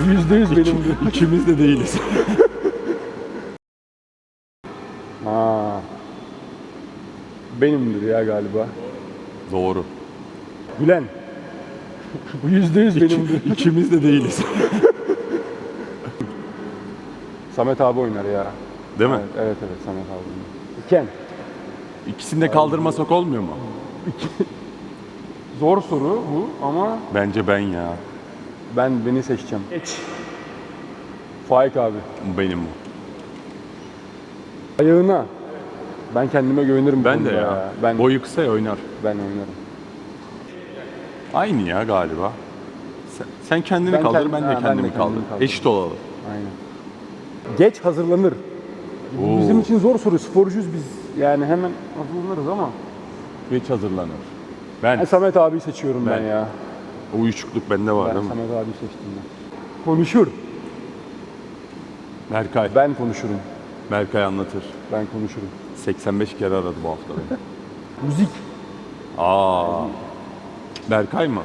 Bu yüzde yüz benimdi. İkimiz de değiliz. Ha. Benimdir ya galiba. Doğru. Gülen. Bu yüzde yüz benimdir. İkimiz de değiliz. Samet abi oynar ya. Değil mi? Evet, evet, evet Samet abi oynar. Ken. İkisini de kaldırmasak olmuyor mu? Zor soru bu ama Bence ben ya. ben beni seçeceğim. Geç. Faik abi. Benim bu. Ayağına. Ben kendime güvenirim bu Ben de konuda ya. Ben, Boyu kısa ya oynar. ben oynarım. Aynı ya galiba. Sen, sen kendini Ben kaldır, kendim- ben de ha, ben de kendimi kendimi kaldır. kaldırırım. Eşit olalım. Aynen. Geç hazırlanır. Oo. bizim için zor soru. Sporcuyuz biz. Yani hemen hazırlanırız ama. Geç hazırlanır. Ben, Ben Samet abi seçiyorum ben, Ben. ya. o uyuşukluk bende var Ben değil mi? Samet abi seçtim ben. Konuşur. Berkay. Ben konuşurum. Berkay anlatır. Ben konuşurum. 85 kere aradı bu hafta beni. Müzik. Aa. Berkay mı?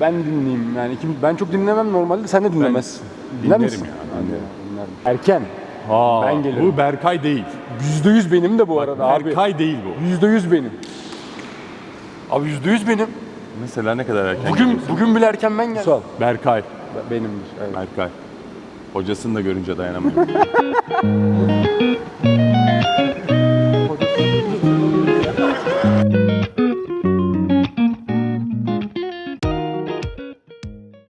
Ben dinleyeyim yani. Kim, ben çok dinlemem normalde. Sen de dinlemezsin. Dinler dinlerim misin? ya, Ben de dinlerim. dinlerim. Erken. Aa, Ben gelirim. Bu Berkay değil. Yüzde yüz benim de bu arada abi. Berkay değil bu. Yüzde yüz benim. Abi yüzde yüz benim. Mesela ne kadar erken Bugün geliyorsun? bugün bile erken ben geldim. Sağ Berkay. Benimdir. Evet. Berkay. Hocasını da görünce dayanamıyor.